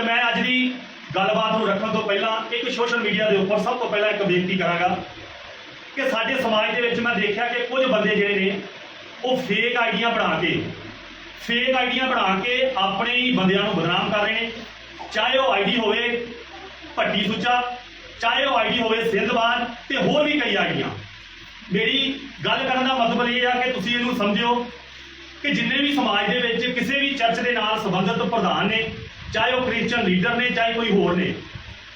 ਤੇ ਮੈਂ ਅੱਜ ਦੀ ਗੱਲਬਾਤ ਨੂੰ ਰੱਖਣ ਤੋਂ ਪਹਿਲਾਂ ਇੱਕ ਸੋਸ਼ਲ ਮੀਡੀਆ ਦੇ ਉੱਪਰ ਸਭ ਤੋਂ ਪਹਿਲਾਂ ਇੱਕ ਬੇਨਤੀ ਕਰਾਂਗਾ ਕਿ ਸਾਡੇ ਸਮਾਜ ਦੇ ਵਿੱਚ ਮੈਂ ਦੇਖਿਆ ਕਿ ਕੁਝ ਬੰਦੇ ਜਿਹੜੇ ਨੇ, ਉਹ ਫੇਕ ਆਈਡੀਆਂ ਬਣਾ ਕੇ ਫੇਕ ਆਈਡੀਆਂ ਬਣਾ ਕੇ ਆਪਣੇ ਹੀ ਬੰਦਿਆਂ ਨੂੰ ਬਦਨਾਮ ਕਰ ਰਹੇ ਨੇ। ਚਾਹੇ ਉਹ ਆਈਡੀ ਹੋਵੇ ਭੱਟੀ ਸੁੱਚਾ, ਚਾਹੇ ਉਹ ਆਈਡੀ ਹੋਵੇ ਸਿੰਧਬਾਦ ਤੇ ਹੋਰ ਵੀ ਕਈ ਆਈਡੀਆਂ। ਮੇਰੀ ਗੱਲ ਕਰਨ ਦਾ ਮਤਲਬ ਇਹ ਆ ਕਿ ਤੁਸੀਂ ਇਹਨੂੰ ਸਮਝਿਓ ਕਿ ਜਿੰਨੇ ਵੀ ਸਮਾਜ ਦੇ ਵਿੱਚ ਕਿਸੇ ਵੀ ਚਰਚ ਦੇ ਨਾਲ ਸੰਬੰਧਿਤ ਪ੍ਰਧਾਨ ਨੇ ਚਾਹੇ ਉਹ ਕ੍ਰਿਸਚੀਅਨ ਲੀਡਰ ਨੇ, ਚਾਹੇ ਕੋਈ ਹੋਰ ਨੇ।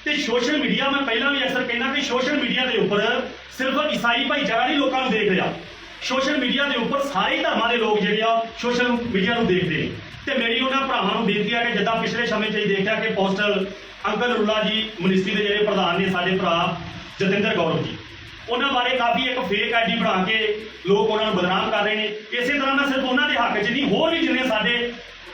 ਤੇ ਸੋਸ਼ਲ ਮੀਡੀਆ ਮੈਂ ਪਹਿਲਾਂ ਵੀ ਅਕਸਰ ਕਹਿੰਦਾ ਕਿ ਸੋਸ਼ਲ ਮੀਡੀਆ ਦੇ ਉੱਪਰ ਸਿਰਫ ਈਸਾਈ ਭਾਈਚਾਰਾ ਨਹੀਂ ਲੋਕਾਂ ਨੂੰ ਦੇਖ ਰਿਹਾ। ਸੋਸ਼ਲ ਮੀਡੀਆ ਦੇ ਉੱਪਰ ਸਾਰੇ ਧਰਮਾਂ ਦੇ ਲੋਕ ਜਿਹੜੇ ਆ ਸੋਸ਼ਲ ਮੀਡੀਆ ਨੂੰ ਦੇਖਦੇ ਨੇ। ਤੇ ਮੇਰੀ ਉਹਨਾਂ ਭਰਾਵਾਂ ਨੂੰ ਬੇਨਤੀ ਆ ਕਿ ਜਿੱਦਾਂ ਪਿਛਲੇ ਸਮੇਂ 'ਚ ਹੀ ਦੇਖਿਆ ਕਿ ਪੋਸਟਲ ਅੰਕਲ ਰੁੱਲਾ ਜੀ ਮਿਨਿਸਟਰੀ ਦੇ ਜਿਹੜੇ ਪ੍ਰਧਾਨ ਨੇ ਸਾਡੇ ਭਰਾ ਜਤਿੰਦਰ ਗੌਰਵ ਜੀ। ਉਹਨਾਂ ਬਾਰੇ ਕਾਫੀ ਇੱਕ ਫੇਕ ਆਈਡੀ ਬਣਾ ਕੇ ਲੋਕ ਉਹਨਾਂ ਨੂੰ ਬਦਨਾਮ ਕਰ ਰਹੇ ਨੇ। ਇਸੇ ਤਰ੍ਹਾਂ ਮੈਂ ਸਿਰਫ ਉਹਨਾਂ ਦੇ ਹੱਕ 'ਚ ਨਹੀਂ, ਹੋਰ ਵੀ ਜਿੰਨੇ ਸਾਡੇ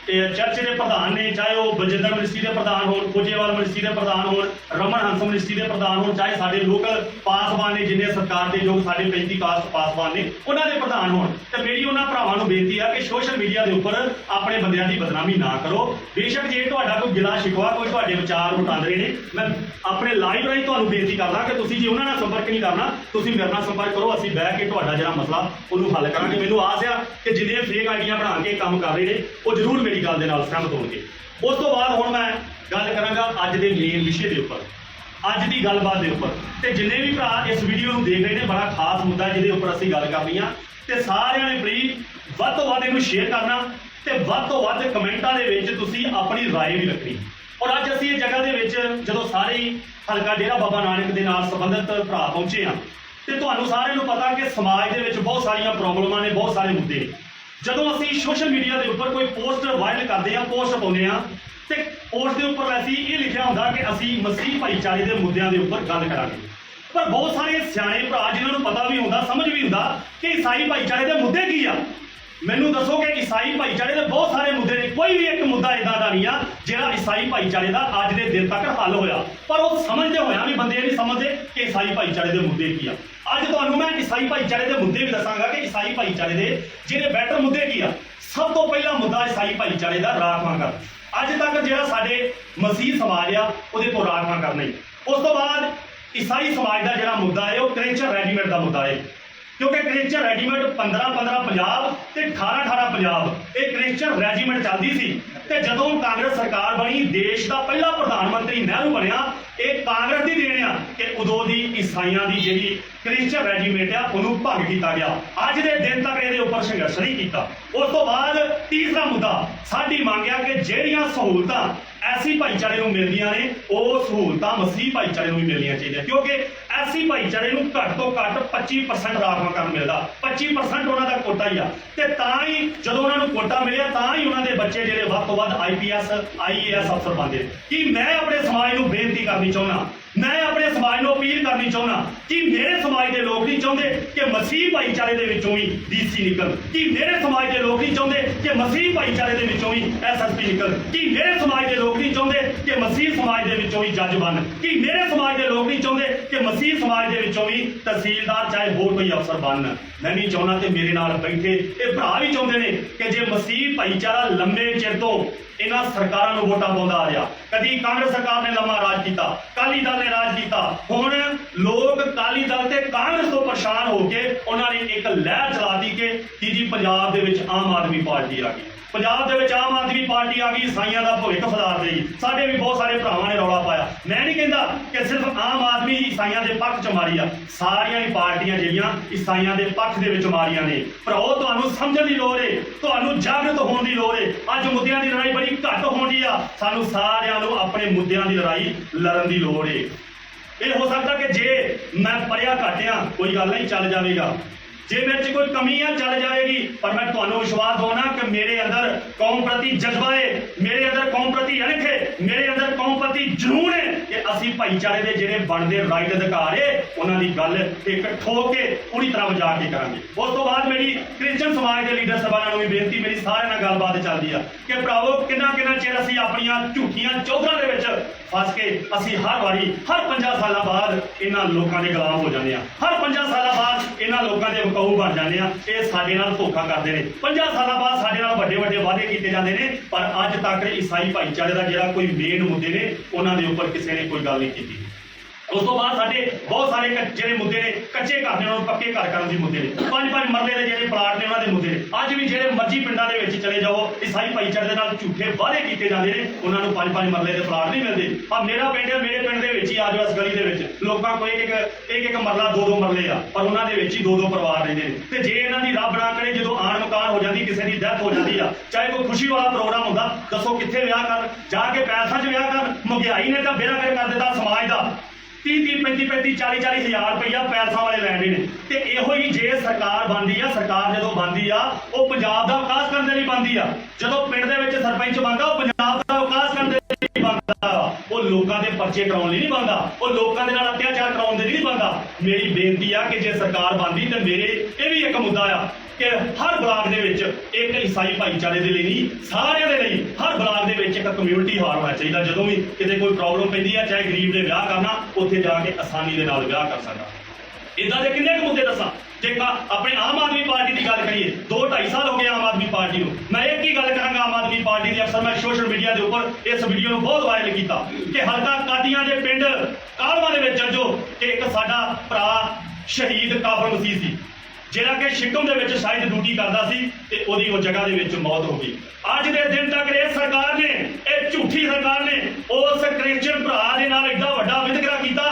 ਇਹ ਚਰਚ ਦੇ ਪ੍ਰਧਾਨ ਨੇ, ਚਾਹੇ ਉਹ ਬਜਿੰਦਰ ਮਿਨਿਸਟਰੀ ਦੇ ਪ੍ਰਧਾਨ ਹੋਣ ਕੋਜੇਵਾਲ ਮਿਨਿਸਟਰੀ ਦੇ ਪ੍ਰਧਾਨ ਹੋਣ, ਰਮਨ ਹੰਸ ਮਿਨਿਸਟਰੀ ਦੇ ਪ੍ਰਧਾਨ ਹੋਣ, ਚਾਹੇ ਸਾਡੇ ਲੋਕਲ ਪਾਸਵਾਨ ਨੇ ਜਿੰਨੇ ਸਰਕਾਰ ਦੇ ਲੋਕ ਸਾਡੇ 35 ਕਾਸਟ ਪਾਸਵਾਨ ਨੇ, ਉਹਨਾਂ ਦੇ ਪ੍ਰਧਾਨ ਹੋਣ। ਤੇ ਮੇਰੀ ਉਹਨਾਂ ਭਰਾਵਾਂ ਨੂੰ ਬੇਨਤੀ ਆ ਕਿ ਸੋਸ਼ਲ ਮੀਡੀਆ ਦੇ ਉੱਪਰ ਆਪਣੇ ਬੰਦਿਆਂ ਦੀ ਬਦਨਾਮੀ ਨਾ ਕਰੋ। ਬੇਸ਼ੱਕ ਜੇ ਤੁਹਾਡਾ ਕੋਈ ਗਿਲਾ ਸ਼ਿਕਵਾ, ਕੋਈ ਤੁਹਾਡੇ ਵਿਚਾਰ ਵਟਾਂਦਰੇ ਨੇ, ਮੈਂ ਆਪਣੇ ਲਾਈਵ ਰਾਹੀਂ ਤੁਹਾਨੂੰ ਬੇਨਤੀ ਕਰਦਾ ਕਿ ਤੁਸੀਂ ਜੇ ਉਹਨਾਂ ਨਾਲ ਸੰਪਰਕ ਨਹੀਂ ਕਰਨਾ, ਤੁਸੀਂ ਮੇਰੇ ਨਾਲ ਸੰਪਰਕ ਕਰੋ, ਅਸੀਂ ਬਹਿ ਕੇ ਤੁਹਾਡਾ ਜਿਹੜਾ ਮਸਲਾ ਉਹਨੂੰ ਹੱਲ ਕਰਾਂਗੇ। ਮੈਨੂੰ ਆਸ ਆ ਕਿ ਜਿੰਨੇ ਫੇਕ ਆਈਡੀਆਂ ਬਣਾ ਕੇ ਕੰਮ ਕਰ ਰਹੇ ਨੇ, ਉਹ ਜ਼ਰੂਰ ਮੇਰੀ ਗੱਲ ਦੇ ਨਾਲ ਸਹਿਮਤ ਹੋਣਗੇ ਉਸ ਤੋਂ ਬਾਅਦ ਹੁਣ ਮੈਂ ਗੱਲ ਕਰਾਂਗਾ ਅੱਜ ਦੇ ਮੇਨ ਵਿਸ਼ੇ ਦੇ ਉੱਪਰ ਅੱਜ ਦੀ ਗੱਲਬਾਤ ਦੇ ਉੱਪਰ ਤੇ ਜਿੰਨੇ ਵੀ ਭਰਾ ਇਸ ਵੀਡੀਓ ਨੂੰ ਦੇਖ ਰਹੇ ਨੇ ਬੜਾ ਖਾਸ ਮੁੱਦਾ ਜਿਹਦੇ ਉੱਪਰ ਅਸੀਂ ਗੱਲ ਕਰਨੀ ਆ ਤੇ ਸਾਰਿਆਂ ਨੇ ਪਲੀਜ਼ ਵੱਧ ਤੋਂ ਵੱਧ ਇਹਨੂੰ ਸ਼ੇਅਰ ਕਰਨਾ ਤੇ ਵੱਧ ਤੋਂ ਵੱਧ ਕਮੈਂਟਾਂ ਦੇ ਵਿੱਚ ਤੁਸੀਂ ਆਪਣੀ رائے ਵੀ ਰੱਖਣੀ ਔਰ ਅੱਜ ਅਸੀਂ ਇਹ ਜਗ੍ਹਾ ਦੇ ਵਿੱਚ ਜਦੋਂ ਸਾਰੇ ਹੀ ਹਲਕਾ ਡੇਰਾ ਬਾਬਾ ਨਾਨਕ ਦੇ ਨਾਲ ਸੰਬੰਧਿਤ ਭਰਾ ਪਹੁੰਚੇ ਆ ਤੇ ਤੁਹਾਨੂੰ ਸਾਰਿਆਂ ਨੂੰ ਪਤਾ ਕਿ ਸਮਾਜ ਦੇ ਵਿੱਚ ਬਹੁਤ ਸਾਰੀਆਂ ਪ੍ਰੋਬਲਮਾਂ ਨੇ ਬਹੁਤ ਸਾਰੇ ਮੁੱਦੇ ਨੇ ਜਦੋਂ ਅਸੀਂ ਸੋਸ਼ਲ ਮੀਡੀਆ ਦੇ ਉੱਪਰ ਕੋਈ ਪੋਸਟ ਵਾਇਰਲ ਕਰਦੇ ਆ ਪੋਸਟ ਪਾਉਂਦੇ ਆ ਤੇ ਉਸ ਦੇ ਉੱਪਰ ਅਸੀਂ ਇਹ ਲਿਖਿਆ ਹੁੰਦਾ ਕਿ ਅਸੀਂ ਮਸੀਹ ਭਾਈਚਾਰੇ ਦੇ ਮੁੱਦਿਆਂ ਦੇ ਉੱਪਰ ਗੱਲ ਕਰਾਂਗੇ। ਪਰ ਬਹੁਤ ਸਾਰੇ ਸਿਆਣੇ ਭਰਾ ਜਿਨ੍ਹਾਂ ਨੂੰ ਪਤਾ ਵੀ ਹੁੰਦਾ, ਸਮਝ ਵੀ ਹੁੰਦਾ ਕਿ ਈਸਾਈ ਭਾਈਚਾਰੇ ਦੇ ਮੁੱਦੇ ਕੀ ਆ? ਮੈਨੂੰ ਦੱਸੋ ਕਿ ਈਸਾਈ ਭਾਈਚਾਰੇ ਦੇ ਬਹੁਤ ਸਾਰੇ ਮੁੱਦੇ ਨੇ। ਕੋਈ ਵੀ ਇੱਕ ਮੁੱਦਾ ਇਦਾਂ ਦਾ ਨਹੀਂ ਆ, ਜਿਹੜਾ ਈਸਾਈ ਭਾਈਚਾਰੇ ਦਾ ਅੱਜ ਦੇ ਦਿਨ ਤੱਕ ਹੱਲ ਹੋਇਆ। ਪਰ ਉਹ ਸਮਝਦੇ ਹੋਇਆ ਵੀ ਬੰਦੇ ਨਹੀਂ ਸਮਝਦੇ ਕਿ ਈਸਾਈ ਭਾਈਚਾਰੇ ਦੇ ਮੁੱਦੇ ਕੀ ਆ। ਅੱਜ ਤੁਹਾਨੂੰ ਮੈਂ ਈਸਾਈ ਭਾਈਚਾਰੇ ਦੇ ਮੁੱਦੇ ਵੀ ਦੱਸਾਂਗਾ ਕਿ ਈਸਾਈ ਭਾਈਚਾਰੇ ਦੇ ਜਿਹੜੇ ਬੈਟਰ ਮੁੱਦੇ ਕੀ ਆ, ਸਭ ਤੋਂ ਪਹਿਲਾ ਮੁੱਦਾ ਈਸਾਈ ਭਾਈਚਾਰੇ ਦਾ ਰਾਖਵਾਂ ਕਰ ਅੱਜ ਤੱਕ ਜਿਹੜਾ ਸਾਡੇ ਮਸੀਹ ਸਮਾਜ ਆ, ਉਹਦੇ ਤੋਂ ਰਾਖਵਾਂ ਕਰਨੀ ਉਸ ਤੋਂ ਬਾਅਦ ਈਸਾਈ ਸਮਾਜ ਦਾ ਜਿਹੜਾ ਮੁੱਦਾ ਹੈ, ਉਹ ਕ੍ਰਿਸਚਨ ਰੈਜੀਮੈਂਟ ਦਾ ਮੁੱਦਾ ਹੈ। ਕਿਉਂਕਿ ਕ੍ਰਿਸਚਨ ਰੈਜੀਮੈਂਟ 15 15 ਪੰਜਾਬ ਤੇ 18 18 ਪੰਜਾਬ, ਇਹ ਕ੍ਰਿਸਚਨ ਰੈਜੀਮੈਂਟ ਚੱਲਦੀ ਸੀ। ਤੇ ਜਦੋਂ ਕਾਂਗਰਸ ਸਰਕਾਰ ਬਣੀ, ਦੇਸ਼ ਦਾ ਪਹਿਲਾ ਪ੍ਰਧਾਨ ਮੰਤਰੀ ਨਹਿਰੂ ਬਣਿਆ, ਇਹ ਕਾਂਗਰਸ ਦੀ ਦੇਣ ਆ ਕਿ ਉਦੋਂ ਦੀ ਈਸਾਈਆਂ ਦੀ ਜਿਹੜੀ ਕ੍ਰਿਸਚਨ ਰੈਜੀਮੈਂਟ ਆ, ਉਹਨੂੰ ਭੰਗ ਕੀਤਾ ਗਿਆ। ਅੱਜ ਦੇ ਦਿਨ ਤੱਕ ਇਹਦੇ ਉੱਪਰ ਸੰਘਰਸ਼ ਨਹੀਂ ਕੀਤਾ। ਉਸ ਤੋਂ ਬਾਅਦ ਤੀਸਰਾ ਮੁੱਦਾ, ਸਾਡੀ ਮੰਗ ਆ ਕਿ ਜਿਹੜੀਆਂ ਸਹੂਲਤਾਂ ਐਸੀ ਭਾਈਚਾਰੇ ਨੂੰ ਮਿਲਦੀਆਂ ਨੇ, ਉਹ ਸਹੂਲਤਾਂ ਮਸੀਹ ਭਾਈਚਾਰੇ ਨੂੰ ਵੀ ਮਿਲਣੀਆਂ ਚਾਹੀਦੀਆਂ। ਕਿਉਂਕਿ ਐਸੀ ਭਾਈਚਾਰੇ ਨੂੰ ਘੱਟ ਤੋਂ ਘੱਟ 25% ਰਾਖਵਾਂ ਕਰਨ ਮਿਲਦਾ। 25% ਉਹਨਾਂ ਦਾ ਕੋਟਾ ਹੀ ਆ। ਤੇ ਤਾਂ ਹੀ ਜਦੋਂ ਉਹਨਾਂ ਨੂੰ ਕੋਟਾ ਮਿਲਿਆ, ਤਾਂ ਹੀ ਉਹਨਾਂ ਦੇ ਬੱਚੇ ਜਿਹੜੇ ਵੱਧ ਤੋਂ ਵੱਧ ਆਈਪੀਐਸ ਆਈਏਐਸ ਅਫਸਰ ਬਣਦੇ ਕਿ ਮੈਂ ਆਪਣੇ ਸਮਾਜ ਨੂੰ ਬੇਨਤੀ ਕਰਨੀ ਚਾਹੁੰਦਾ ਮੈਂ ਆਪਣੇ ਸਮਾਜ ਨੂੰ ਅਪੀਲ ਕਰਨੀ ਚਾਹੁੰਦਾ ਕਿ ਮੇਰੇ ਸਮਾਜ ਦੇ ਲੋਕ ਨਹੀਂ ਚਾਹੁੰਦੇ ਕਿ ਮਸੀਹ ਭਾਈਚਾਰੇ ਦੇ ਵਿੱਚੋਂ ਹੀ ਡੀਸੀ ਨਿਕਲ। ਕਿ ਮੇਰੇ ਸਮਾਜ ਦੇ ਲੋਕ ਨਹੀਂ ਚਾਹੁੰਦੇ ਕਿ ਮਸੀਹ ਭਾਈਚਾਰੇ ਦੇ ਵਿੱਚੋਂ ਹੀ ਐਸਐਸਪੀ ਨਿਕਲ। ਕਿ ਮੇਰੇ ਸਮਾਜ ਦੇ ਲੋਕ ਨਹੀਂ ਚਾਹੁੰਦੇ ਕਿ ਮਸੀਹ ਸਮਾਜ ਦੇ ਵਿੱਚੋਂ ਹੀ ਜੱਜ ਬਣ। ਕਿ ਮੇਰੇ ਸਮਾਜ ਦੇ ਲੋਕ ਨਹੀਂ ਚਾਹੁੰਦੇ ਕਿ ਮਸੀਹ ਸਮਾਜ ਦੇ ਵਿੱਚੋਂ ਵੀ ਤਹਿਸੀਲਦਾਰ ਚਾਹੇ ਹੋਰ ਕੋਈ ਅਫਸਰ ਬਣਨ ਮੈਂ ਨਹੀਂ ਚਾਹੁੰਦਾ ਤੇ ਮੇਰੇ ਨਾਲ ਬੈਠੇ ਇਹ ਭਰਾ ਵੀ ਚਾਹੁੰਦੇ ਨੇ ਕਿ ਜੇ ਮਸੀਹ ਭਾਈਚਾਰਾ ਲੰਮੇ ਚਿਰ ਤੋਂ ਇਹਨਾਂ ਸਰਕਾਰਾਂ ਨੂੰ ਵੋਟਾਂ ਪਾਉਂਦਾ ਆ ਰਿਹਾ। ਕਦੀ ਕਾਂਗਰਸ ਸਰਕਾਰ ਨੇ ਲੰਮਾ ਰਾਜ ਕੀਤਾ। ਕਾਲੀ ਦਲ ਨੇ ਰਾਜ ਕੀਤਾ। ਹੁਣ ਲੋਕ ਕਾਲੀ ਦਲ ਤੇ ਕਾਂਗਰਸ ਤੋਂ ਪਰੇਸ਼ਾਨ ਹੋ ਕੇ ਉਹਨਾਂ ਨੇ ਇੱਕ ਲਹਿਰ ਚਲਾ ਚਲਾਤੀ ਕਿ ਜੀ ਪੰਜਾਬ ਦੇ ਵਿੱਚ ਆਮ ਆਦਮੀ ਪਾਰਟੀ ਆ ਗਈ। ਪੰਜਾਬ ਦੇ ਵਿੱਚ ਆਮ ਆਦਮੀ ਪਾਰਟੀ ਆ ਗਈ ਈਸਾਈਆਂ ਦਾ ਭਵਿੱਖ ਫਦਾਰ ਦੇਈ ਸਾਡੇ ਵੀ ਬਹੁਤ ਸਾਰੇ ਭਰਾਵਾਂ ਨੇ ਰੌਲਾ ਪਾਇਆ। ਮੈਂ ਨਹੀਂ ਕਹਿੰਦਾ ਕਿ ਸਿਰਫ ਆਮ ਆਦਮੀ ਈਸਾਈਆਂ ਦੇ ਪੱਖ 'ਚ ਮਾਰੀ ਆ। ਸਾਰੀਆਂ ਹੀ ਪਾਰਟੀਆਂ ਜਿਹੜੀਆਂ ਈਸਾਈਆਂ ਦੇ ਪੱਖ ਦੇ ਵਿੱਚ ਮਾਰੀਆਂ ਨੇ। ਭਰਾਓ ਤੁਹਾਨੂੰ ਸਮਝਣ ਦੀ ਲੋੜ ਏ। ਤੁਹਾਨੂੰ ਜਾਗਰਤ ਹੋਣ ਦੀ ਲੋੜ ਏ। ਅੱਜ ਮੁੱਦਿਆਂ ਦੀ ਲੜਾਈ ਬੜੀ ਘੱਟ ਹੋਣੀ ਆ। ਸਾਨੂੰ ਸਾਰਿਆਂ ਨੂੰ ਆਪਣੇ ਮੁੱਦਿਆਂ ਦੀ ਲੜਾਈ ਲੜਨ ਦੀ ਲੋੜ ਏ। ਇਹ ਹੋ ਸਕਦਾ ਕਿ ਜੇ ਮੈਂ ਪੜਿਆ ਘਟਿਆ ਕੋਈ ਗੱਲ ਨਹੀਂ, ਚੱਲ ਜਾਵੇਗਾ। ਜੇ ਮੇਰੇ 'ਚ ਕੋਈ ਕਮੀ ਆ, ਚੱਲ ਜਾਏਗੀ। ਪਰ ਮੈਂ ਤੁਹਾਨੂੰ ਵਿਸ਼ਵਾਸ ਦਵਾਉਣਾ ਕਿ ਮੇਰੇ ਅੰਦਰ ਕੌਮ ਪ੍ਰਤੀ ਜਜ਼ਬਾ ਹੈ ਮੇਰੇ ਅੰਦਰ ਕੌਮ ਪ੍ਰਤੀ ਅਣਖ ਹੈ ਮੇਰੇ ਅੰਦਰ ਕੌਮ ਪ੍ਰਤੀ ਜਨੂਨ ਹੈ ਕਿ ਅਸੀਂ ਭਾਈਚਾਰੇ ਦੇ ਜਿਹੜੇ ਬਣਦੇ ਰਾਈਟ ਅਧਿਕਾਰ ਹੈ ਉਹਨਾਂ ਦੀ ਗੱਲ ਇੱਕ ਠੋਕ ਕੇ ਪੂਰੀ ਤਰ੍ਹਾਂ ਵਜਾ ਕੇ ਕਰਾਂਗੇ। ਉਸ ਤੋਂ ਬਾਅਦ ਮੇਰੀ ਕ੍ਰਿਸਚਨ ਸਮਾਜ ਦੇ ਲੀਡਰ ਸਭਾ ਨੂੰ ਵੀ ਬੇਨਤੀ, ਮੇਰੀ ਸਾਰਿਆਂ ਨਾਲ ਗੱਲਬਾਤ ਚੱਲਦੀ ਆ ਕਿ ਭਰਾਵੋ ਕਿੰਨਾ ਕਿੰਨਾ ਚਿਰ ਅਸੀਂ ਆਪਣੀਆਂ ਝੂਠੀਆਂ ਚੌਧਰਾਂ ਦੇ ਵਿੱਚ ਫਸ ਕੇ ਅਸੀਂ ਹਰ ਵਾਰੀ, ਹਰ 50 ਸਾਲਾਂ ਬਾਅਦ ਇਹਨਾਂ ਲੋਕਾਂ ਦੇ ਗੁਲਾਮ ਹੋ ਜਾਂਦੇ ਆ। ਹਰ 50 ਸਾਲਾਂ ਬਾਅਦ ਇਹਨਾਂ ਲੋਕਾਂ ਦੇ ਵਕਾਊ ਬਣ ਜਾਂਦੇ ਆ। ਇਹ ਸਾਡੇ ਨਾਲ ਧੋਖਾ ਕਰਦੇ ਨੇ। 50 ਸਾਲਾਂ ਬਾਅਦ ਸਾਡੇ ਨਾਲ ਵੱਡੇ ਵੱਡੇ ਵਾਅਦੇ ਕੀਤੇ ਜਾਂਦੇ ਨੇ, ਪਰ ਅੱਜ ਤੱਕ ਈਸਾਈ ਭਾਈਚਾਰੇ ਦਾ ਜਿਹੜਾ ਕੋਈ ਮੇਨ ਮੁੱਦੇ ਨੇ, ਉਹਨਾਂ ਦੇ ਉੱਪਰ ਕਿਸੇ ਨੇ ਕੋਈ ਗੱਲ ਨਹੀਂ ਕੀਤੀ। ਉਸ ਤੋਂ ਬਾਅਦ ਸਾਡੇ ਬਹੁਤ ਸਾਰੇ ਜਿਹੜੇ ਮੁੱਦੇ ਨੇ, ਕੱਚੇ ਘਰ ਨੇ, ਉਹਨਾਂ ਨੂੰ ਪੱਕੇ ਘਰ ਕਰਨ ਦੇ ਮੁੱਦੇ ਨੇ। ਪੰਜ ਪੰਜ ਮਰਲੇ ਦੇ ਜਿਹੜੇ ਪਲਾਟ ਨੇ, ਉਹਨਾਂ ਦੇ ਮੁੱਦੇ ਨੇ। ਅੱਜ ਵੀ ਜਿਹੜੇ ਮਰਜ਼ੀ ਪਿੰਡਾਂ ਦੇ ਵਿੱਚ ਚਲੇ ਜਾਓ ਈਸਾਈ ਭਾਈਚਾਰੇ ਦੇ ਨਾਲ ਝੂਠੇ ਵਾਅਦੇ ਕੀਤੇ ਜਾਂਦੇ ਨੇ, ਉਹਨਾਂ ਨੂੰ ਪੰਜ ਪੰਜ ਮਰਲੇ ਦੇ ਪਲਾਟ ਨਹੀਂ ਮਿਲਦੇ। ਆ ਮੇਰਾ ਪਿੰਡ ਮੇਰੇ ਪਿੰਡ ਦੇ ਵਿੱਚ ਹੀ ਆ ਇਸ ਗਲੀ ਦੇ ਵਿੱਚ। ਲੋਕਾਂ ਕੋਲ ਇੱਕ ਇੱਕ ਇੱਕ ਮਰਲਾ ਦੋ ਦੋ ਮਰਲੇ ਆ, ਪਰ ਉਹਨਾਂ ਦੇ ਵਿੱਚ ਹੀ ਦੋ ਦੋ ਪਰਿਵਾਰ ਰਹਿੰਦੇ ਨੇ। ਤੇ ਜੇ ਇਹਨਾਂ ਦੀ ਰੱਬ ਨਾ ਕਰੇ, ਜਦੋਂ ਆਣ ਮਕਾਨ ਹੋ ਜਾਂਦੀ, ਕਿਸੇ ਦੀ ਡੈਥ ਹੋ ਜਾਂਦੀ ਆ, ਚਾਹੇ ਕੋਈ ਖੁਸ਼ੀ ਵਾਲਾ ਪ੍ਰੋਗਰਾਮ ਹੁੰਦਾ, ਦੱਸੋ ਕਿੱਥੇ ਵਿਆਹ ਕਰਨ, ਜਾ ਕੇ ਪੈਸਾ 'ਚ ਵਿਆਹ ਕਰਨ, ਮਹਿੰਗਾਈ ਨੇ ਤਾਂ ਬੇੜਾ ਕਰ ਦਿੱਤਾ ਸਮਾਜ ਦਾ। 30 30 35 35 40 40 ਹਜ਼ਾਰ ਰੁਪਈਆ ਪੈਸਾ ਵਾਲੇ ਲੈਣੇ ਨੇ। ਤੇ ਇਹੋ ਹੀ ਜੇ ਸਰਕਾਰ ਬਣਦੀ ਆ, ਸਰਕਾਰ ਜਦੋਂ ਬਣਦੀ ਆ, ਉਹ ਪੰਜਾਬ ਦਾ ਵਿਕਾਸ ਕਰਨ ਦੇ ਲਈ ਬਣਦੀ ਆ। ਜਦੋਂ ਪਿੰਡ ਦੇ ਵਿੱਚ ਸਰਪੰਚ ਬਣਦਾ, ਉਹ ਪੰਜਾਬ ਦਾ ਵਿਕਾਸ ਕਰਨ ਦੇ ਲਈ ਬਣਦਾ ਉਹ ਲੋਕਾਂ ਦੇ ਪਰਚੇ ਕਰਾਉਣ ਲਈ ਨਹੀਂ ਬਣਦਾ। ਉਹ ਲੋਕਾਂ ਦੇ ਨਾਲ ਅਤਿਆਚਾਰ ਕਰਾਉਣ ਦੇ ਲਈ ਨਹੀਂ ਬਣਦਾ। ਮੇਰੀ ਬੇਨਤੀ ਆ ਕਿ ਜੇ ਸਰਕਾਰ ਬਣਦੀ ਤੇ ਮੇਰੇ, ਇਹ ਵੀ ਇੱਕ ਮੁੱਦਾ ਆ। ਕਿ ਹਰ ਬਲਾਕ ਦੇ ਵਿੱਚ ਇੱਕ ਈਸਾਈ ਭਾਈਚਾਰੇ ਦੇ ਲਈ ਨਹੀਂ, ਸਾਰਿਆਂ ਦੇ ਲਈ ਹਰ ਬਲਾਕ ਦੇ ਵਿੱਚ ਇੱਕ ਕਮਿਊਨਿਟੀ ਹਾਲ ਹੋਣਾ ਚਾਹੀਦਾ। ਜਦੋਂ ਵੀ ਕਿਤੇ ਕੋਈ ਪ੍ਰੋਬਲਮ ਪੈਂਦੀ ਆ, ਚਾਹੇ ਗਰੀਬ ਦੇ ਵਿਆਹ ਕਰਨਾ, ਉੱਥੇ ਜਾ ਕੇ ਆਸਾਨੀ ਦੇ ਨਾਲ ਵਿਆਹ ਕਰ ਸਕਦਾ। ਇਦਾਂ ਦੇ ਕਿੰਨੇ ਕੁ ਮੁੱਦੇ ਦੱਸਾਂ? ਜੇ ਕਾ ਆਪਣੇ ਆਮ ਆਦਮੀ ਪਾਰਟੀ ਦੀ ਗੱਲ ਕਰੀਏ 2 2.5 ਸਾਲ ਹੋ ਗਏ ਆਮ ਆਦਮੀ ਪਾਰਟੀ ਨੂੰ। ਮੈਂ ਇੱਕ ਹੀ ਗੱਲ ਕਰਾਂਗਾ ਆਮ ਆਦਮੀ ਪਾਰਟੀ ਦੇ? ਅਫਸਰ ਮੈਂ ਸੋਸ਼ਲ ਮੀਡੀਆ ਦੇ ਉੱਪਰ ਇਸ ਵੀਡੀਓ ਨੂੰ ਬਹੁਤ ਵਾਇਰਲ ਕੀਤਾ ਕਿ ਹਲਕਾ ਕਾਦੀਆਂ ਦੇ ਪਿੰਡ ਕਾਲਵਾ ਦੇ ਵਿੱਚ ਚੱਲ ਕਿ ਇੱਕ ਸਾਡਾ ਭਰਾ ਸ਼ਹੀਦ ਕਾਬਲ ਮਸੀਹ ਸੀ। ਜਿਹੜਾ ਕਿ ਸ਼ਿਕਮ ਦੇ ਵਿੱਚ ਸ਼ਾਇਦ ਡਿਊਟੀ ਕਰਦਾ ਸੀ ਤੇ ਉਹਦੀ ਉਹ ਜਗ੍ਹਾ ਦੇ ਵਿੱਚ ਮੌਤ ਹੋ ਗਈ। ਅੱਜ ਦੇ ਦਿਨ ਤੱਕ ਇਹ ਸਰਕਾਰ ਨੇ, ਇਹ ਝੂਠੀ ਸਰਕਾਰ ਨੇ ਉਸ ਕ੍ਰਿਸਚੀਅਨ ਭਰਾ ਦੇ ਨਾਲ ਏਡਾ ਵੱਡਾ ਵਿਤਕਰਾ ਕੀਤਾ